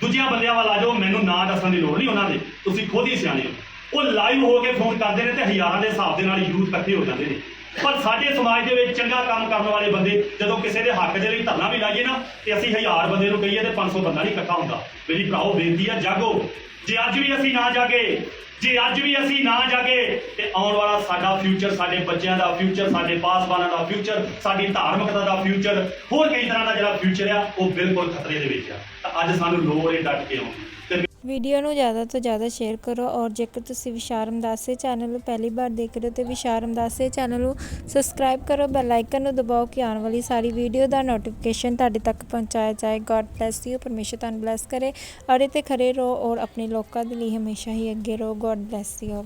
ਦੂਜਿਆਂ ਬੰਦਿਆਂ ਵੱਲ ਆ ਜਾਓ, ਮੈਨੂੰ ਨਾਂ ਦੱਸਣ ਦੀ ਲੋੜ ਨਹੀਂ ਉਹਨਾਂ ਦੇ। ਤੁਸੀਂ ਖੁਦ ਹੀ ਸਿਆਣੇ ਹੋ। ਉਹ ਲਾਈਵ ਹੋ ਕੇ ਫੋਨ ਕਰਦੇ ਨੇ ਤੇ ਹਜ਼ਾਰਾਂ ਦੇ ਹਿਸਾਬ ਦੇ ਨਾਲ ਯੂਥ ਇਕੱਠੇ ਹੋ ਜਾਂਦੇ ਨੇ। ਪਰ ਸਾਡੇ ਸਮਾਜ ਦੇ ਵਿੱਚ ਚੰਗਾ ਕੰਮ ਕਰਨ ਵਾਲੇ ਬੰਦੇ, ਜਦੋਂ ਕਿਸੇ ਦੇ ਹੱਕ ਦੇ ਲਈ ਧਰਨਾ ਵੀ ਲਾਈਏ ਨਾ, ਤੇ ਅਸੀਂ ਹਜ਼ਾਰ ਬੰਦੇ ਨੂੰ ਕਹੀਏ ਤੇ 500 ਬੰਦਾ ਨਹੀਂ ਇਕੱਠਾ ਹੁੰਦਾ। ਮੇਰੀ ਭਰਾਓ, ਬੇਨਤੀ ਆ, ਜਾਗੋ। ਜੇ ਅੱਜ ਵੀ ਅਸੀਂ ਨਾ ਜਾਗੇ, ਜੇ ਅੱਜ ਵੀ ਅਸੀਂ ਨਾ ਜਾਗੇ, ਤੇ ਆਉਣ ਵਾਲਾ ਸਾਡਾ ਫਿਊਚਰ ਸਾਡੇ ਬੱਚਿਆਂ ਦਾ ਫਿਊਚਰ ਸਾਡੇ ਪਾਸਵਾਨਾਂ ਦਾ ਫਿਊਚਰ ਸਾਡੀ ਧਾਰਮਿਕਤਾ ਦਾ ਫਿਊਚਰ ਹੋਰ ਕਈ ਤਰ੍ਹਾਂ ਦਾ ਜਿਹੜਾ ਫਿਊਚਰ ਆ, ਉਹ ਬਿਲਕੁਲ ਖਤਰੇ ਦੇ ਵਿੱਚ ਆ। ਤਾਂ ਅੱਜ ਸਾਨੂੰ ਲੋੜ ਹੈ ਡਟ ਕੇ ਆਉਣ ਵੀਡੀਓ ਨੂੰ ਜ਼ਿਆਦਾ ਤੋਂ ਜ਼ਿਆਦਾ ਸ਼ੇਅਰ ਕਰੋ ਔਰ ਜੇਕਰ ਤੁਸੀਂ ਵਿਸ਼ਾਲ ਰਮਦਾਸੇ ਚੈਨਲ ਨੂੰ ਪਹਿਲੀ ਵਾਰ ਦੇਖ ਰਹੇ ਹੋ ਤੇ ਵਿਸ਼ਾਲ ਰਮਦਾਸੇ ਚੈਨਲ ਨੂੰ ਸਬਸਕ੍ਰਾਈਬ ਕਰੋ ਬੈਲ ਆਈਕਨ ਨੂੰ ਦਬਾਓ ਕਿ ਆਉਣ ਵਾਲੀ ਸਾਰੀ ਵੀਡੀਓ ਦਾ ਨੋਟੀਫਿਕੇਸ਼ਨ ਤੁਹਾਡੇ ਤੱਕ ਪਹੁੰਚਾਇਆ ਜਾਏ। ਗੋਡ ਬlesਸ ਯੂ ਪਰਮੇਸ਼ਰ ਤੁਹਾਨੂੰ ਬlesਸ ਕਰੇ ਔਰ ਇਹ ਤੇ ਖਰੇ ਰਹੋ ਔਰ ਆਪਣੇ ਲੋਕਾਂ ਦੇ ਲਈ ਹਮੇਸ਼ਾ ਹੀ ਅੱਗੇ ਰਹੋ। God bless you